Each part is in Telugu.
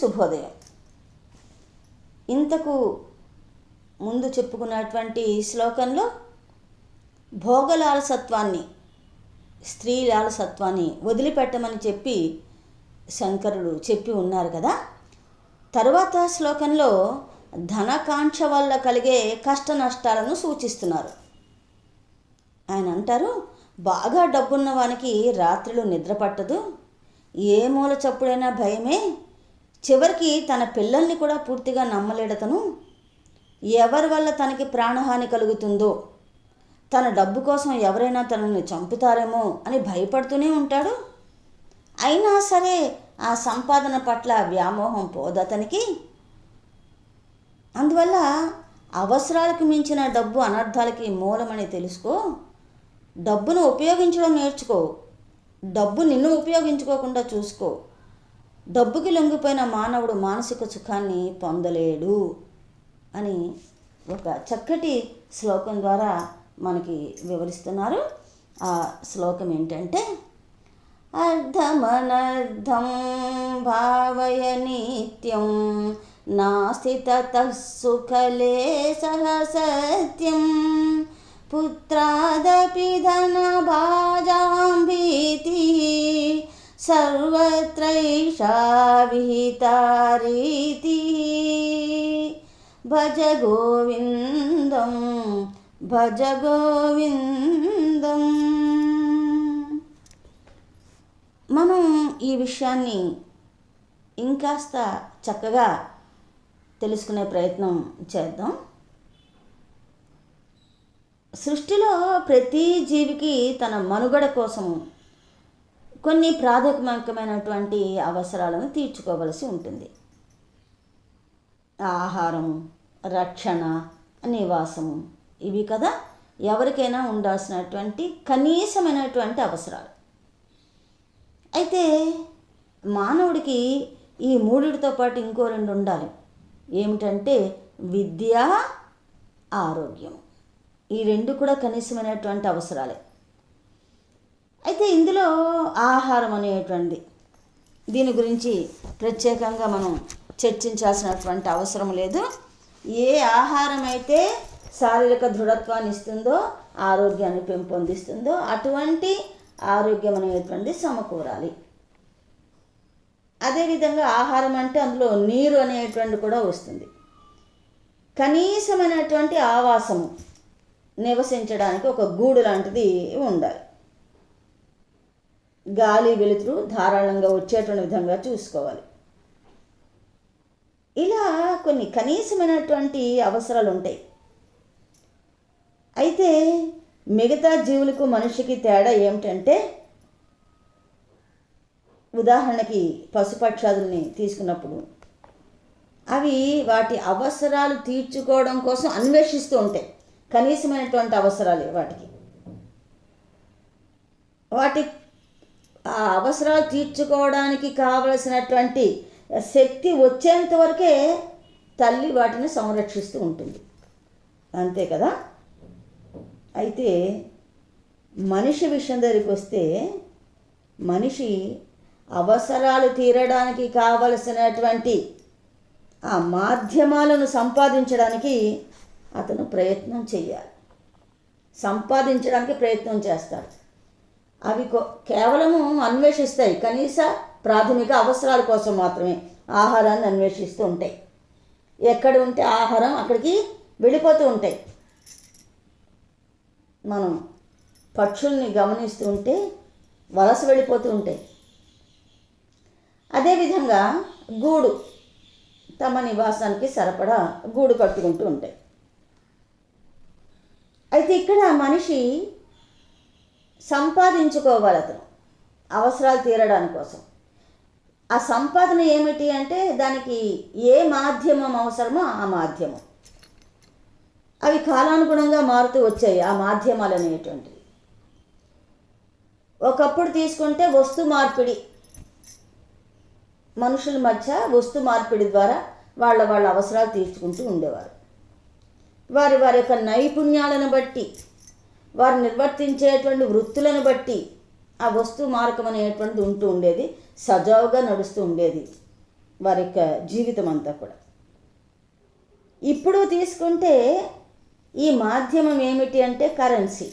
శుభోదయం. ఇంతకు ముందు చెప్పుకున్నటువంటి శ్లోకంలో భోగలాలసత్వాన్ని స్త్రీ లాలసత్వాన్ని వదిలిపెట్టమని చెప్పి శంకరుడు చెప్పి ఉన్నారు కదా. తరువాత శ్లోకంలో ధనకాంక్ష వల్ల కలిగే కష్ట నష్టాలను సూచిస్తున్నారు. ఆయన అంటారు బాగా డబ్బున్న వానికి రాత్రులు నిద్ర పట్టదు ఏ మూల చప్పుడైనా భయమే చివరికి తన పిల్లల్ని కూడా పూర్తిగా నమ్మలేడతను. ఎవరి వల్ల తనకి ప్రాణహాని కలుగుతుందో తన డబ్బు కోసం ఎవరైనా తనని చంపుతారేమో అని భయపడుతూనే ఉంటాడు. అయినా సరే ఆ సంపాదన పట్ల వ్యామోహం పోదతనికి అందువల్ల అవసరాలకు మించిన డబ్బు అనర్థాలకి మూలమని తెలుసుకో. డబ్బును ఉపయోగించడం నేర్చుకో. డబ్బు నిన్ను ఉపయోగించుకోకుండా చూసుకో. డబ్బుకి లొంగిపోయిన మానవుడు మానసిక సుఖాన్ని పొందలేడు అని ఒక చక్కటి శ్లోకం ద్వారా మనకి వివరిస్తున్నారు. ఆ శ్లోకం ఏంటంటే అర్ధమనర్థం భావయ నిత్యం నాస్తి సుఖలే సహ సత్యం పుత్రాదపి ధనభాజాం భీతి సర్వత్రైషా విహితా రీతి భజ గోవిందం భజ గోవిందం మనం ఈ విషయాన్ని ఇంకాస్త చక్కగా తెలుసుకునే ప్రయత్నం చేద్దాం. సృష్టిలో ప్రతి జీవికి తన మనుగడ కోసం కొన్ని ప్రాథమికమైనటువంటి అవసరాలను తీర్చుకోవలసి ఉంటుంది. ఆహారం రక్షణ నివాసము ఇవి కదా ఎవరికైనా ఉండాల్సినటువంటి కనీసమైనటువంటి అవసరాలు. అయితే మానవుడికి ఈ మూడిటితో పాటు ఇంకో రెండు ఉండాలి. ఏమిటంటే విద్య ఆరోగ్యం. ఈ రెండు కూడా కనీసమైనటువంటి అవసరాలే. అయితే ఇందులో ఆహారం అనేటువంటిది. దీని గురించి ప్రత్యేకంగా మనం చర్చించాల్సినటువంటి అవసరం లేదు. ఏ ఆహారం అయితే శారీరక దృఢత్వాన్ని ఇస్తుందో ఆరోగ్యాన్ని పెంపొందిస్తుందో అటువంటి ఆరోగ్యం అనేటువంటిది సమకూరాలి. అదేవిధంగా ఆహారం అంటే అందులో నీరు అనేటువంటి కూడా వస్తుంది. కనీసమైనటువంటి ఆవాసము నివసించడానికి ఒక గూడు లాంటిది ఉండాలి. గాలి వెలుతురు ధారాళంగా వచ్చేటువంటి విధంగా చూసుకోవాలి. ఇలా కొన్ని కనీసమైనటువంటి అవసరాలు ఉంటాయి. అయితే మిగతా జీవులకు మనిషికి తేడా ఏమిటంటే ఉదాహరణకి పశుపక్షాదుల్ని తీసుకున్నప్పుడు అవి వాటి అవసరాలు తీర్చుకోవడం కోసం అన్వేషిస్తూ ఉంటాయి. కనీసమైనటువంటి అవసరాలు వాటికి. వాటి ఆ అవసరాలు తీర్చుకోవడానికి కావలసినటువంటి శక్తి వచ్చేంత వరకే తల్లి వాటిని సంరక్షిస్తూ ఉంటుంది. అంతే కదా? అయితే మనిషి విషయం దగ్గరికి వస్తే మనిషి అవసరాలు తీరడానికి కావలసినటువంటి ఆ మాధ్యమాలను సంపాదించడానికి అతను ప్రయత్నం చేయాలి. సంపాదించడానికి ప్రయత్నం చేస్తాడు. అవి కేవలము అన్వేషిస్తాయి. కనీస ప్రాథమిక అవసరాల కోసం మాత్రమే ఆహారాన్ని అన్వేషిస్తూ ఉంటాయి. ఎక్కడ ఉంటే ఆహారం అక్కడికి వెళ్ళిపోతూ ఉంటాయి. మనం పక్షుల్ని గమనిస్తూ ఉంటే వలస వెళ్ళిపోతూ ఉంటాయి. అదేవిధంగా గూడు తమ నివాసానికి సరిపడా గూడు కట్టుకుంటూ ఉంటాయి. అయితే ఇక్కడ మనిషి సంపాదించుకోవాలి అతను అవసరాలు తీరడానికి కోసం. ఆ సంపాదన ఏమిటి అంటే దానికి ఏ మాధ్యమం అవసరమో ఆ మాధ్యమం. అవి కాలానుగుణంగా మారుతూ వచ్చాయి ఆ మాధ్యమాలు అనేటువంటివి. ఒకప్పుడు తీసుకుంటే వస్తు మార్పిడి మనుషుల మధ్య వస్తు మార్పిడి ద్వారా వాళ్ళ వాళ్ళ అవసరాలు తీర్చుకుంటూ ఉండేవారు. వారి వారి యొక్క నైపుణ్యాలను బట్టి వారు నిర్వర్తించేటువంటి వృత్తులను బట్టి ఆ వస్తు మార్గం అనేటువంటిది ఉంటూ ఉండేది సజావుగా నడుస్తూ ఉండేది వారి యొక్క జీవితం అంతా కూడా. ఇప్పుడు తీసుకుంటే ఈ మాధ్యమం ఏమిటి అంటే కరెన్సీ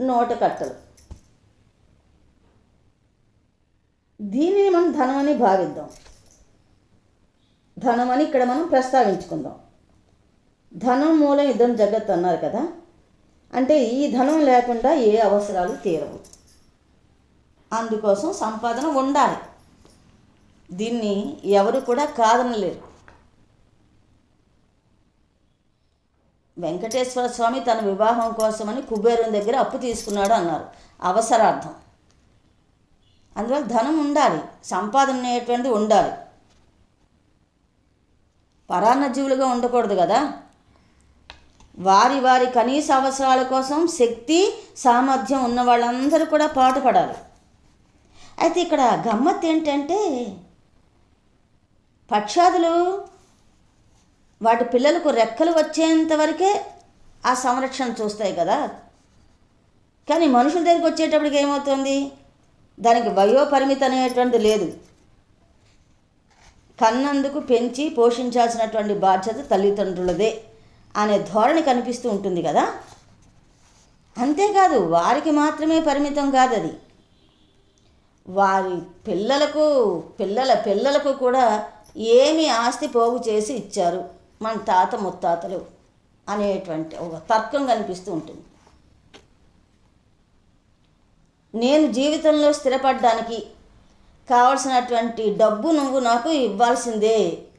నోట కట్టలు. దీనిని మనం ధనమని భావిద్దాం. ధనమని ఇక్కడ మనం ప్రస్తావించుకుందాం. ధనం మూలం యుద్ధం జగత్ అన్నారు కదా. అంటే ఈ ధనం లేకుండా ఏ అవసరాలు తీరవు. అందుకోసం సంపాదన ఉండాలి. దీన్ని ఎవరు కూడా కాదనలేరు. వెంకటేశ్వర స్వామి తన వివాహం కోసమని కుబేరుని దగ్గర అప్పు తీసుకున్నాడు అన్నారు. అవసరార్థం. అందువల్ల ధనం ఉండాలి. సంపాదన అనేటువంటిది ఉండాలి. పరాన్న జీవులుగా ఉండకూడదు కదా. వారి వారి కనీస అవసరాల కోసం శక్తి సామర్థ్యం ఉన్న వాళ్ళందరూ కూడా పాటుపడాలి. అయితే ఇక్కడ గమ్మత్ ఏంటంటే పక్షాదులు వాటి పిల్లలకు రెక్కలు వచ్చేంత వరకే ఆ సంరక్షణ చూస్తాయి కదా. కానీ మనుషుల దగ్గరికి వచ్చేటప్పటికి ఏమవుతుంది? దానికి వయోపరిమితి అనేటువంటిది లేదు. కన్నందుకు పెంచి పోషించాల్సినటువంటి బాధ్యత తల్లిదండ్రులదే. అనే ధోరణి కనిపిస్తూ ఉంటుంది కదా? అంతేకాదు వారికి మాత్రమే పరిమితం కాదు అది వారి పిల్లలకు పిల్లల పిల్లలకు కూడా ఏమి ఆస్తి పోగు చేసి ఇచ్చారు మన తాత ముత్తాతలు అనేటువంటి ఒక తర్కం కనిపిస్తూ ఉంటుంది. నేను జీవితంలో స్థిరపడడానికి కావలసినటువంటి డబ్బు నువ్వు నాకు ఇవ్వాల్సిందే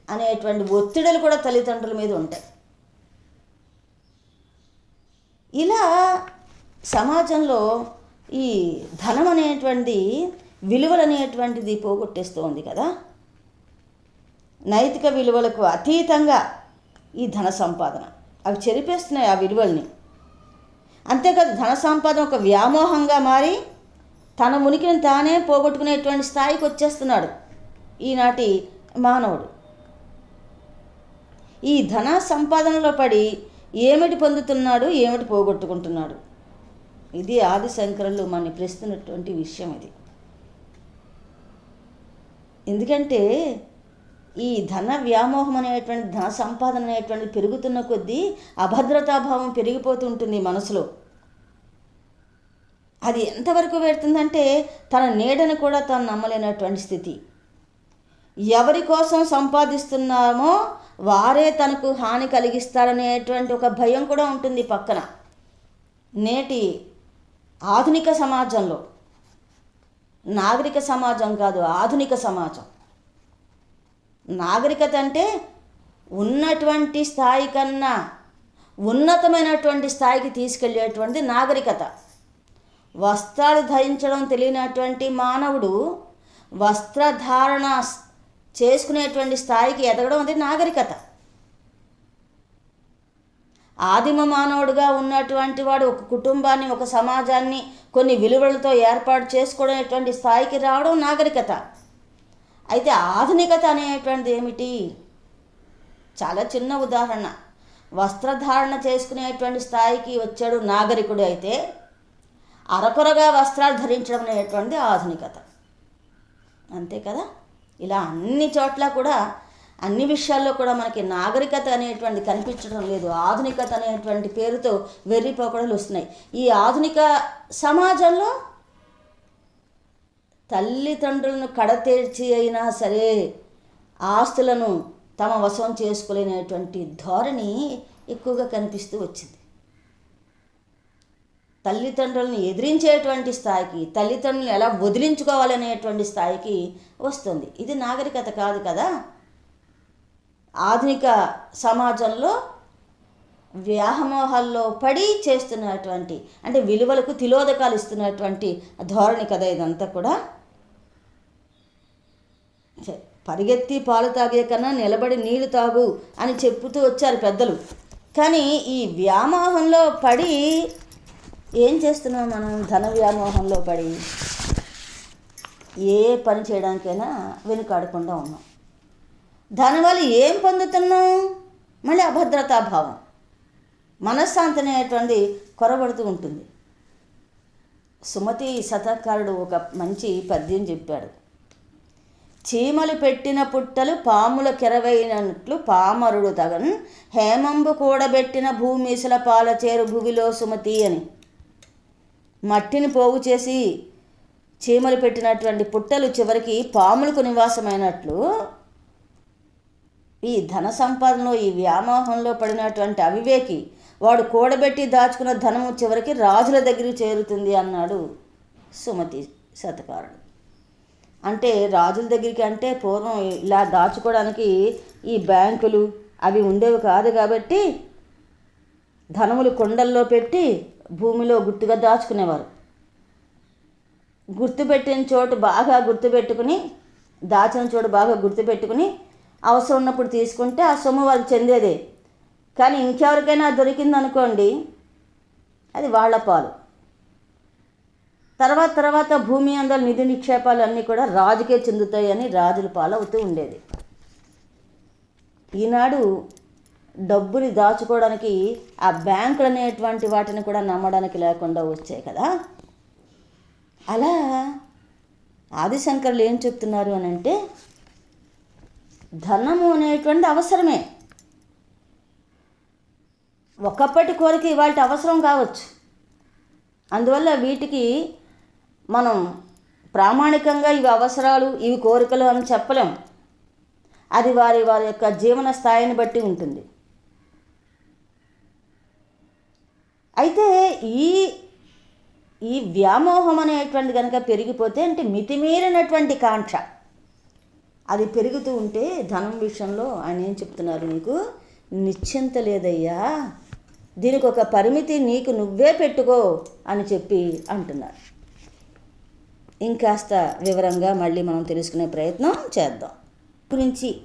అనేటువంటి ఒత్తిడులు కూడా తల్లిదండ్రుల మీద ఉంటాయి. ఇలా సమాజంలో ఈ ధనం అనేటువంటి విలువలు అనేటువంటిది పోగొట్టేస్తోంది కదా. నైతిక విలువలకు అతీతంగా ఈ ధన సంపాదన. అవి చెరిపేస్తున్నాయి ఆ విలువల్ని. అంతేకాదు ధన సంపాదన ఒక వ్యామోహంగా మారి తన ఉనికిని తానే పోగొట్టుకునేటువంటి స్థాయికి వచ్చేస్తున్నాడు ఈనాటి మానవుడు. ఈ ధన సంపాదనలో పడి ఏమిటి పొందుతున్నాడు ఏమిటి పోగొట్టుకుంటున్నాడు? ఇది ఆది శంకరులు మన ప్రస్తున్నటువంటి విషయం ఇది. ఎందుకంటే ఈ ధన వ్యామోహం అనేటువంటి ధన సంపాదన అనేటువంటిది పెరుగుతున్న కొద్దీ అభద్రతాభావం పెరిగిపోతూ ఉంటుంది మనసులో. అది ఎంతవరకు పెడుతుందంటే తన నీడను కూడా తాను నమ్మలేనటువంటి స్థితి. ఎవరి కోసం సంపాదిస్తున్నామో వారే తనకు హాని కలిగిస్తారనేటువంటి ఒక భయం కూడా ఉంటుంది పక్కన. నేటి ఆధునిక సమాజంలో నాగరిక సమాజం కాదు ఆధునిక సమాజం. నాగరికత అంటే ఉన్నటువంటి స్థాయి కన్నా ఉన్నతమైనటువంటి స్థాయికి తీసుకెళ్ళేటువంటి నాగరికత. వస్త్రాలు ధరించడం తెలియనటువంటి మానవుడు వస్త్రధారణ చేసుకునేటువంటి స్థాయికి ఎదగడం అది నాగరికత. ఆదిమ మానవుడుగా ఉన్నటువంటి వాడు ఒక కుటుంబాన్ని ఒక సమాజాన్ని కొన్ని విలువలతో ఏర్పాటు చేసుకోవడం స్థాయికి రావడం నాగరికత. అయితే ఆధునికత అనేటువంటిది ఏమిటి? చాలా చిన్న ఉదాహరణ. వస్త్రధారణ చేసుకునేటువంటి స్థాయికి వచ్చాడు నాగరికుడు అయితే అరకొరగా వస్త్రాలు ధరించడం అనేటువంటిది ఆధునికత. అంతే కదా? ఇలా అన్ని చోట్ల కూడా అన్ని విషయాల్లో కూడా మనకి నాగరికత అనేటువంటి కనిపించడం లేదు. ఆధునికత అనేటువంటి పేరుతో వెర్రిపోకడలు వస్తున్నాయి. ఈ ఆధునిక సమాజంలో తల్లిదండ్రులను కడతేర్చి అయినా సరే ఆస్తులను తమ వశం చేసుకోలేనటువంటి ధోరణి ఎక్కువగా కనిపిస్తూ వచ్చింది. తల్లిదండ్రులను ఎదిరించేటువంటి స్థాయికి తల్లిదండ్రులను ఎలా వదిలించుకోవాలనేటువంటి స్థాయికి వస్తుంది. ఇది నాగరికత కాదు కదా? ఆధునిక సమాజంలో వ్యామోహాల్లో పడి చేస్తున్నటువంటి అంటే విలువలకు తిలోదకాలు ఇస్తున్నటువంటి ధోరణి కదా ఇదంతా కూడా? పరిగెత్తి పాలు తాగే కన్నా నిలబడి నీళ్ళు తాగు అని చెప్పుతూ వచ్చారు పెద్దలు. కానీ ఈ వ్యామోహంలో పడి ఏం చేస్తున్నాం మనం ధన వ్యామోహంలో పడి? ఏ పని చేయడానికైనా వెనుకాడకుండా ఉన్నాం. దానివల్ల ఏం పొందుతున్నాం? మళ్ళీ అభద్రతాభావం మనశ్శాంతి అనేటువంటి కొరబడుతూ ఉంటుంది. సుమతి శతకారుడు ఒక మంచి పద్యం చెప్పాడు. చీమలు పెట్టిన పుట్టలు పాముల కెరవైనట్లు పామరుడు తగన్ హేమంబు కూడబెట్టిన భూమిసుల పాల చేరు భువిలో సుమతి అని. మట్టిని పోగు చేసి చీమలు పెట్టినటువంటి పుట్టలు చివరికి పాములకు నివాసమైనట్లు ఈ ధన సంపాదనలో ఈ వ్యామోహంలో పడినటువంటి అవివేకి వాడు కూడబెట్టి దాచుకున్న ధనము చివరికి రాజుల దగ్గరికి చేరుతుంది అన్నాడు సుమతి శతకారుడు. అంటే రాజుల దగ్గరికి అంటే పూర్వం ఇలా దాచుకోవడానికి ఈ బ్యాంకులు అవి ఉండేవి కాదు కాబట్టి ధనములు కొండల్లో పెట్టి భూమిలో గుర్తుగా దాచుకునేవారు. గుర్తుపెట్టిన చోటు బాగా గుర్తుపెట్టుకుని దాచిన చోటు బాగా గుర్తుపెట్టుకుని అవసరం ఉన్నప్పుడు తీసుకుంటే ఆ సొమ్ము వాళ్ళకి చెందేదే. కానీ ఇంకెవరికైనా దొరికిందనుకోండి అది వాళ్ళ పాలు. తర్వాత తర్వాత భూమి అందరి నిధి నిక్షేపాలు అన్నీ కూడా రాజుకే చెందుతాయని రాజుల పాలవుతూ ఉండేది. ఈనాడు డబ్బుని దాచుకోవడానికి ఆ బ్యాంకులు అనేటువంటి వాటిని కూడా నమ్మడానికి లేకుండా వచ్చాయి కదా? అలా ఆదిశంకర్లు ఏం చెప్తున్నారు అని అంటే ధనము అనేటువంటి అవసరమే. ఒకప్పటి కోరిక ఇవాళ అవసరం కావచ్చు. అందువల్ల వీటికి మనం ప్రామాణికంగా ఇవి అవసరాలు ఇవి కోరికలు అని చెప్పలేం. అది వారి వారి యొక్క జీవన స్థాయిని బట్టి ఉంటుంది. అయితే ఈ ఈ వ్యామోహం అనేటువంటి కనుక పెరిగిపోతే అంటే మితిమీరినటువంటి కాంక్ష. అది పెరుగుతూ ఉంటే ధనం విషయంలో ఆయన ఏం చెప్తున్నారు నీకు? నిశ్చింత లేదయ్యా. దీనికి ఒక పరిమితి నీకు నువ్వే పెట్టుకో అని చెప్పి అంటున్నారు. ఇంకాస్త వివరంగా మళ్ళీ మనం తెలుసుకునే ప్రయత్నం చేద్దాం. గురించి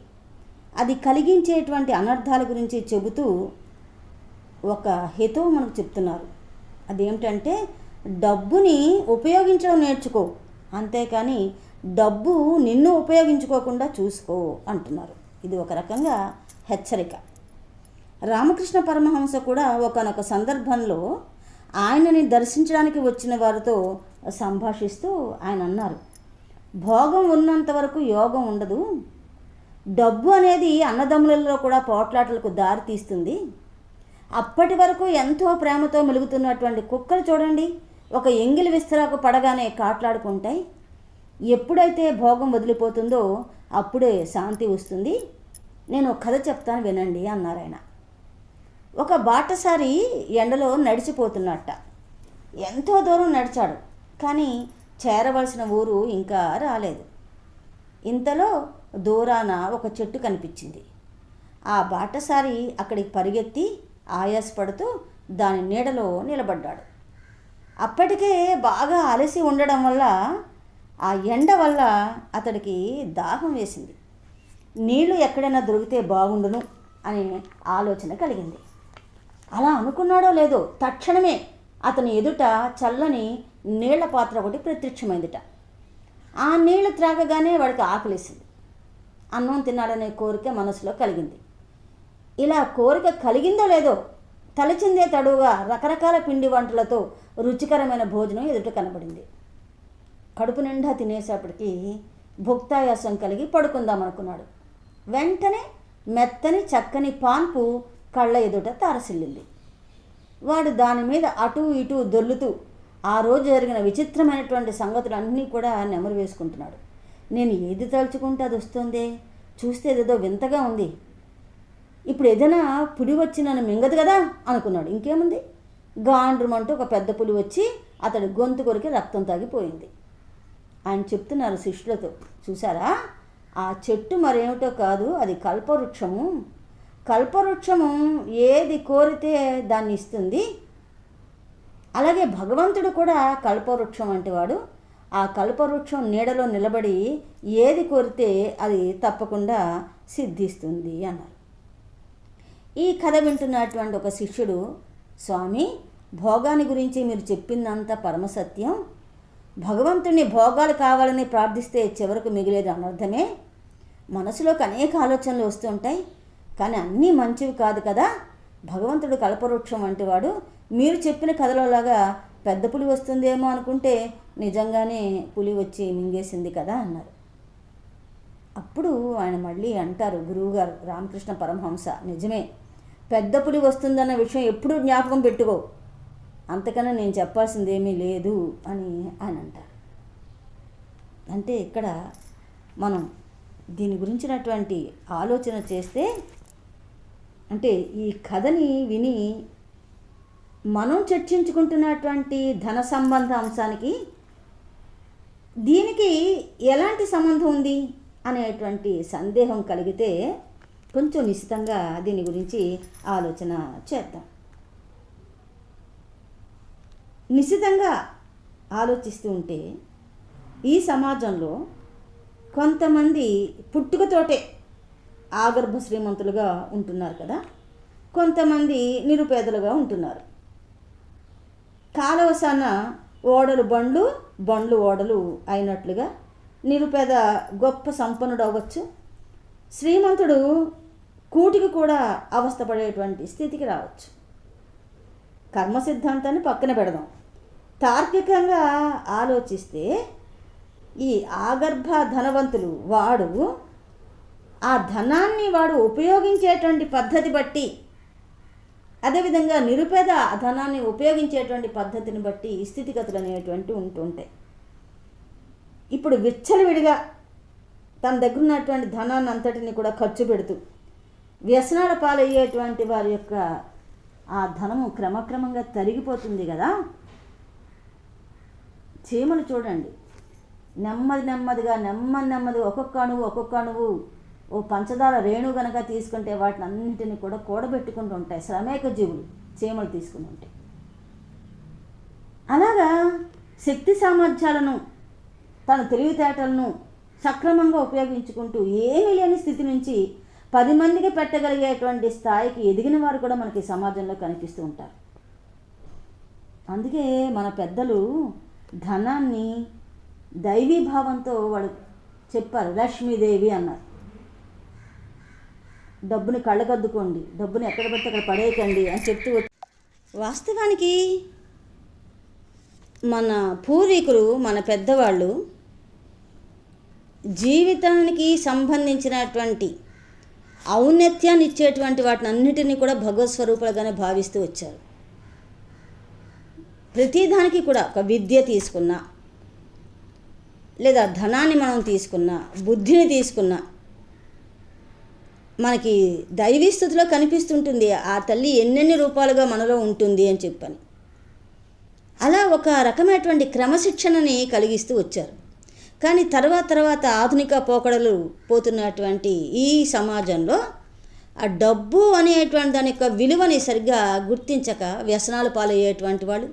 అది కలిగించేటువంటి అనర్థాల గురించి చెబుతూ ఒక హితవు మనకు చెప్తున్నారు. అదేమిటంటే డబ్బుని ఉపయోగించడం నేర్చుకో. అంతేకాని డబ్బు నిన్ను ఉపయోగించుకోకుండా చూసుకో అంటున్నారు. ఇది ఒక రకంగా హెచ్చరిక. రామకృష్ణ పరమహంస కూడా ఒకనొక సందర్భంలో ఆయనని దర్శించడానికి వచ్చిన వారితో సంభాషిస్తూ ఆయన అన్నారు భోగం ఉన్నంత వరకు యోగం ఉండదు. డబ్బు అనేది అన్నదమ్ములలో కూడా పోట్లాటలకు దారి తీస్తుంది అప్పటి వరకు ఎంతో ప్రేమతో మెలుగుతున్నటువంటి కుక్కలు చూడండి. ఒక ఎంగిలి విస్తరాకు పడగానే కాట్లాడుకుంటాయి ఎప్పుడైతే భోగం వదిలిపోతుందో అప్పుడే శాంతి వస్తుంది. నేను కథ చెప్తాను వినండి అన్నారాయన. ఒక బాటసారి ఎండలో నడిచిపోతున్నట్ట. ఎంతో దూరం నడిచాడు కానీ చేరవలసిన ఊరు ఇంకా రాలేదు. ఇంతలో దూరాన ఒక చెట్టు కనిపించింది. ఆ బాటసారి అక్కడికి పరిగెత్తి ఆయాసపడుతూ దాని నీడలో నిలబడ్డాడు. అప్పటికే బాగా అలసి ఉండడం వల్ల ఆ ఎండ వల్ల అతడికి దాహం వేసింది. నీళ్ళు ఎక్కడైనా దొరికితే బాగుండును అనే ఆలోచన కలిగింది. అలా అనుకున్నాడో లేదో తక్షణమే అతని ఎదుట చల్లని నీళ్ళ పాత్ర ఒకటి ప్రత్యక్షమైందిట. ఆ నీళ్ళు త్రాగగానే వాడికి ఆకలేసింది. అన్నం తినాలనే కోరిక మనసులో కలిగింది. ఇలా కోరిక కలిగిందో లేదో తలచిందే తడువుగా రకరకాల పిండి వంటలతో రుచికరమైన భోజనం ఎదుట కనబడింది. కడుపు నిండా తినేసేపటికి భుక్తాయాసం కలిగి పడుకుందాం అనుకున్నాడు. వెంటనే మెత్తని చక్కని పాన్పు కళ్ళ ఎదుట తారసిల్లింది. వాడు దాని మీద అటు ఇటు దొల్లుతూ ఆ రోజు జరిగిన విచిత్రమైనటువంటి సంగతులన్నీ కూడా నెమరు వేసుకుంటున్నాడు. నేను ఏది తలుచుకుంటే అది వస్తుందే? చూస్తే ఏదో వింతగా ఉంది. ఇప్పుడు ఏదైనా పులి వచ్చి నన్ను మింగదు కదా అనుకున్నాడు. ఇంకేముంది? గాండ్రమంటూ ఒక పెద్ద పులి వచ్చి అతడి గొంతు కొరికి రక్తం తాగిపోయింది. ఆయన చెప్తున్నారు శిష్యులతో. చూసారా ఆ చెట్టు మరేమిటో కాదు అది కల్పవృక్షము. కల్పవృక్షము ఏది కోరితే దాన్ని ఇస్తుంది. అలాగే భగవంతుడు కూడా కల్పవృక్షం వంటి ఆ కల్పవృక్షం నీడలో నిలబడి ఏది కోరితే అది తప్పకుండా సిద్ధిస్తుంది అన్నారు. ఈ కథ వింటున్నటువంటి ఒక శిష్యుడు స్వామి భోగాన్ని గురించి మీరు చెప్పిందంతా పరమసత్యం. భగవంతుని భోగాలు కావాలని ప్రార్థిస్తే చివరకు మిగిలేది అనర్థమే. మనసులోకి అనేక ఆలోచనలు వస్తుంటాయి కానీ అన్నీ మంచివి కాదు కదా. భగవంతుడు కల్పవృక్షం వంటి వాడు మీరు చెప్పిన కథలోలాగా పెద్ద పులి వస్తుందేమో అనుకుంటే నిజంగానే పులి వచ్చి మింగేసింది కదా అన్నారు. అప్పుడు ఆయన మళ్ళీ అంటారు గురువుగారు రామకృష్ణ పరమహంస నిజమే. పెద్ద పులి వస్తుందన్న విషయం ఎప్పుడూ జ్ఞాపకం పెట్టుకో. అంతకన్నా నేను చెప్పాల్సింది ఏమీ లేదు అని ఆయన అంటారు. అంటే ఇక్కడ మనం దీని గురించినటువంటి ఆలోచన చేస్తే అంటే ఈ కథని విని మనం చర్చించుకుంటున్నటువంటి ధన సంబంధ అంశానికి దీనికి ఎలాంటి సంబంధం ఉంది అనేటువంటి సందేహం కలిగితే కొంచెం నిశ్చితంగా దీని గురించి ఆలోచన చేద్దాం. నిశ్చితంగా ఆలోచిస్తూ ఉంటే ఈ సమాజంలో కొంతమంది పుట్టుకతోటే ఆగర్భ శ్రీమంతులుగా ఉంటున్నారు కదా. కొంతమంది నిరుపేదలుగా ఉంటున్నారు. కాలవసాన ఓడలు బండ్లు బండ్లు ఓడలు అయినట్లుగా నిరుపేద గొప్ప సంపన్నుడు అవ్వచ్చు. శ్రీమంతుడు కూటికి కూడా అవస్థపడేటువంటి స్థితికి రావచ్చు. కర్మ సిద్ధాంతాన్ని పక్కన పెడదాం. తార్కికంగా ఆలోచిస్తే ఈ ఆగర్భ ధనవంతులు వాడు ఆ ధనాన్ని వాడు ఉపయోగించేటువంటి పద్ధతి బట్టి అదేవిధంగా నిరుపేద ధనాన్ని ఉపయోగించేటువంటి పద్ధతిని బట్టి స్థితిగతులు అనేటువంటి ఉంటుంటాయి. ఇప్పుడు విచ్చలవిడిగా తన దగ్గర ఉన్నటువంటి ధనాన్ని అంతటిని కూడా ఖర్చు పెడుతూ వ్యసనాల పాలయ్యేటువంటి వారి యొక్క ఆ ధనము క్రమక్రమంగా తరిగిపోతుంది కదా? చీమలు చూడండి. నెమ్మది నెమ్మదిగా నెమ్మది నెమ్మది ఒక్కొక్క అణువు ఒక్కొక్క అణువు ఓ పంచదార రేణు గనక తీసుకుంటే వాటిని అన్నింటిని కూడా కూడబెట్టుకుంటూ ఉంటాయి. శ్రమేక జీవులు చీమలు తీసుకుని ఉంటాయి అలాగా శక్తి సామర్థ్యాలను తన తెలివితేటలను సక్రమంగా ఉపయోగించుకుంటూ ఏమీ లేని స్థితి నుంచి పది మందికి పెట్టగలిగేటువంటి స్థాయికి ఎదిగిన వారు కూడా మనకి సమాజంలో కనిపిస్తూ ఉంటారు. అందుకే మన పెద్దలు ధనాన్ని దైవీ భావంతో వాడు చెప్పారు లక్ష్మీదేవి అన్నారు. డబ్బుని కళ్ళకద్దుకోండి డబ్బుని ఎక్కడ పడితే అక్కడ పడేయకండి అని చెప్తూ వాస్తవానికి మన పూర్వీకులు మన పెద్దవాళ్ళు జీవితానికి సంబంధించినటువంటి ఔన్నత్యాన్ని ఇచ్చేటువంటి వాటిని అన్నిటినీ కూడా భగవత్ స్వరూపాలుగానే భావిస్తూ వచ్చారు. ప్రతిదానికి కూడా ఒక విద్య తీసుకున్నా లేదా ధనాన్ని మనం తీసుకున్నా బుద్ధిని తీసుకున్నా మనకి దైవీస్థుతిలో కనిపిస్తుంటుంది ఆ తల్లి ఎన్నెన్ని రూపాలుగా మనలో ఉంటుంది అని చెప్పని. అలా ఒక రకమైనటువంటి క్రమశిక్షణని కలిగిస్తూ వచ్చారు. కానీ తర్వాత తర్వాత ఆధునిక పోకడలు పోతున్నటువంటి ఈ సమాజంలో ఆ డబ్బు అనేటువంటి దాని యొక్క విలువని సరిగ్గా గుర్తించక వ్యసనాలు పాలయ్యేటువంటి వాళ్ళు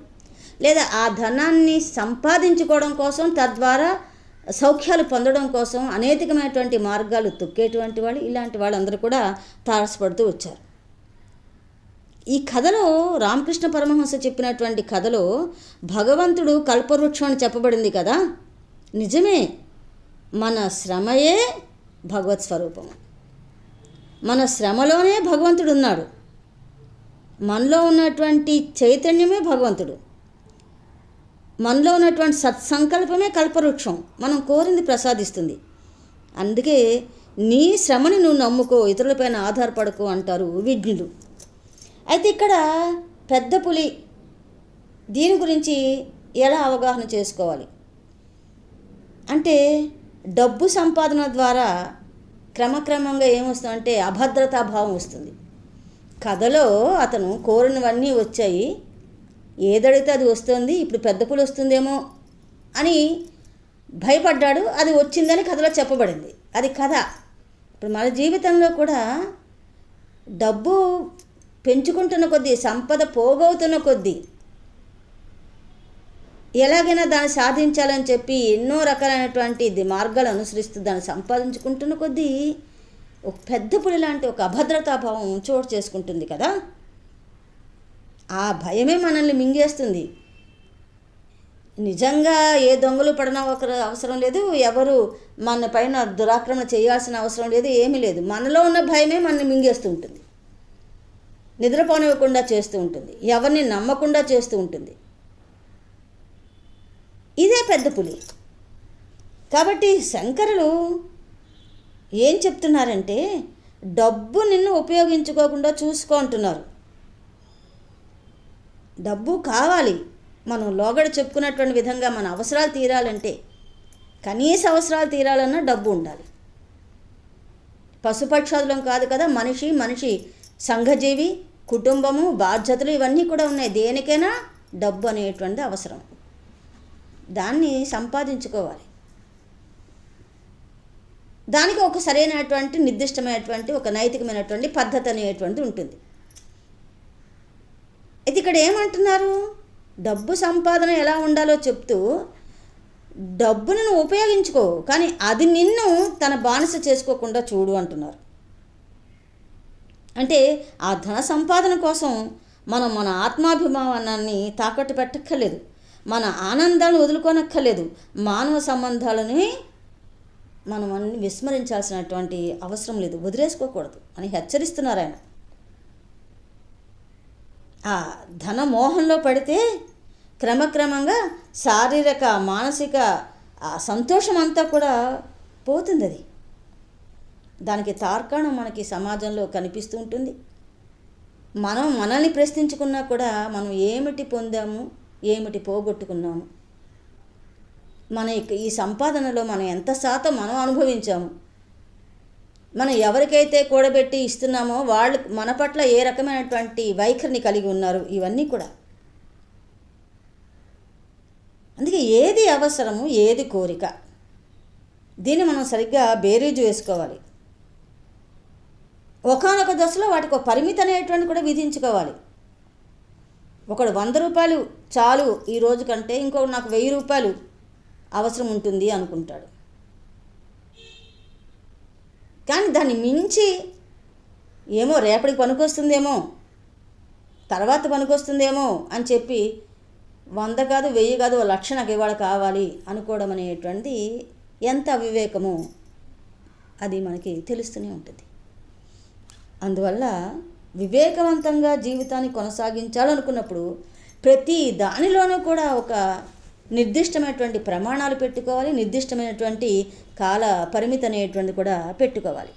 లేదా ఆ ధనాన్ని సంపాదించుకోవడం కోసం తద్వారా సౌఖ్యాలు పొందడం కోసం అనేకమైనటువంటి మార్గాలు తొక్కేటువంటి వాళ్ళు ఇలాంటి వాళ్ళందరూ కూడా తారసపడుతూ వచ్చారు. ఈ కథలో రామకృష్ణ పరమహంస చెప్పినటువంటి కథలో భగవంతుడు కల్పవృక్షం అని చెప్పబడింది కదా? నిజమే మన శ్రమయే భగవత్ స్వరూపము. మన శ్రమలోనే భగవంతుడు ఉన్నాడు. మనలో ఉన్నటువంటి చైతన్యమే భగవంతుడు. మనలో ఉన్నటువంటి సత్సంకల్పమే కల్పవృక్షం. మనం కోరింది ప్రసాదిస్తుంది. అందుకే నీ శ్రమని నువ్వు నమ్ముకో ఇతరులపైన ఆధారపడకు అంటారు విజ్ఞులు. అయితే ఇక్కడ పెద్ద పులి దీని గురించి ఎలా అవగాహన చేసుకోవాలి? అంటే డబ్బు సంపాదన ద్వారా క్రమక్రమంగా ఏమొస్తుందంటే అభద్రతా భావం వస్తుంది. కథలో అతను కోరినవన్నీ వచ్చాయి. ఏదడితే అది వస్తుంది ఇప్పుడు పెద్ద పులి వస్తుందేమో అని భయపడ్డాడు. అది వచ్చిందని కథలో చెప్పబడింది. అది కథ. ఇప్పుడు మన జీవితంలో కూడా డబ్బు పెంచుకుంటున్న కొద్దీ సంపద పోగవుతున్న కొద్దీ ఎలాగైనా దాన్ని సాధించాలని చెప్పి ఎన్నో రకాలైనటువంటి మార్గాలు అనుసరిస్తూ దాన్ని సంపాదించుకుంటున్న కొద్దీ ఒక పెద్ద పులి లాంటి ఒక అభద్రతా భావం చోటు చేసుకుంటుంది కదా. ఆ భయమే మనల్ని మింగేస్తుంది. నిజంగా ఏ దొంగలు పడిన ఒక అవసరం లేదు ఎవరు మన పైన దురాక్రమణ చేయాల్సిన అవసరం లేదు ఏమీ లేదు. మనలో ఉన్న భయమే మనల్ని మింగేస్తూ ఉంటుంది. నిద్రపోనివ్వకుండా చేస్తూ ఉంటుంది. ఎవరిని నమ్మకుండా చేస్తూ ఉంటుంది. ఇదే పెద్ద పులి. కాబట్టి శంకరులు ఏం చెప్తున్నారంటే డబ్బు నిన్ను ఉపయోగించుకోకుండా చూసుకో అంటున్నారు. డబ్బు కావాలి. మనం లోగడ చెప్పుకున్నటువంటి విధంగా మన అవసరాలు తీరాలంటే కనీస అవసరాలు తీరాలన్నా డబ్బు ఉండాలి. పశుపక్షాదులం కాదు కదా మనిషి మనిషి సంఘజీవి కుటుంబము బాధ్యతలు ఇవన్నీ కూడా ఉన్నాయి. దేనికైనా డబ్బు అనేటువంటిది అవసరం. దాన్ని సంపాదించుకోవాలి. దానికి ఒక సరైనటువంటి నిర్దిష్టమైనటువంటి ఒక నైతికమైనటువంటి పద్ధతి అనేటువంటిది ఉంటుంది. ఇది ఇక్కడ ఏమంటున్నారు? డబ్బు సంపాదన ఎలా ఉండాలో చెప్తూ డబ్బును నువ్వు ఉపయోగించుకో కానీ అది నిన్ను తన బానిస చేసుకోకుండా చూడు అంటున్నారు. అంటే ఆ ధన సంపాదన కోసం మనం మన ఆత్మాభిమానాన్ని తాకట్టు పెట్టక్కర్లేదు. మన ఆనందాలను వదులుకోనక్కర్లేదు. మానవ సంబంధాలని మనం అన్ని విస్మరించాల్సినటువంటి అవసరం లేదు. వదిలేసుకోకూడదు అని హెచ్చరిస్తున్నారు ఆయన. ఆ ధన మోహంలో పడితే క్రమక్రమంగా శారీరక మానసిక ఆ సంతోషం అంతా కూడా పోతుంది అది. దానికి తార్కాణం మనకి సమాజంలో కనిపిస్తూ ఉంటుంది. మనం మనల్ని ప్రశ్నించుకున్నా కూడా మనం ఏమిటి పొందాము? ఏమిటి పోగొట్టుకున్నాము? మన ఈ సంపాదనలో మనం ఎంత శాతం మనం అనుభవించాము? మనం ఎవరికైతే కూడబెట్టి ఇస్తున్నామో వాళ్ళు మన పట్ల ఏ రకమైనటువంటి వైఖరిని కలిగి ఉన్నారు? ఇవన్నీ కూడా. అందుకే ఏది అవసరము ఏది కోరిక? దీన్ని మనం సరిగ్గా బేరీజు వేసుకోవాలి. ఒకనొక దశలో వాటికి ఒక పరిమితి అనేటువంటి కూడా విధించుకోవాలి. ఒకడు వంద రూపాయలు చాలు ఈ రోజు కంటే ఇంకొకడు నాకు వెయ్యి రూపాయలు అవసరం ఉంటుంది అనుకుంటాడు. కానీ దాన్ని మించి ఏమో రేపటికి పనికొస్తుందేమో తర్వాత పనికొస్తుందేమో అని చెప్పి వంద కాదు వెయ్యి కాదు లక్ష నాకు ఇవాళ కావాలి అనుకోవడం అనేటువంటిది ఎంత అవివేకమో అది మనకి తెలుస్తూనే ఉంటుంది. అందువల్ల వివేకవంతంగా జీవితాన్ని కొనసాగించాలనుకున్నప్పుడు ప్రతి దానిలోనూ కూడా ఒక నిర్దిష్టమైనటువంటి ప్రమాణాలు పెట్టుకోవాలి నిర్దిష్టమైనటువంటి కాల పరిమితి అనేటువంటి కూడా పెట్టుకోవాలి.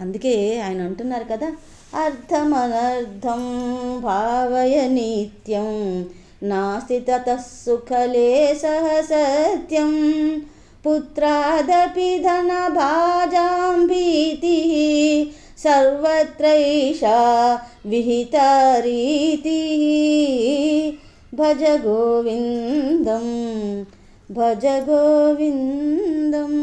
అందుకే ఆయన అంటున్నారు కదా అర్థమనర్థం భావయ నిత్యం నాస్తి సుఖలే సహసత్యం. పుత్రాదపి ధన భాజాం భీతి సర్వత్రైషా విహిత రీతి భజ గోవిందం భజ గోవిందం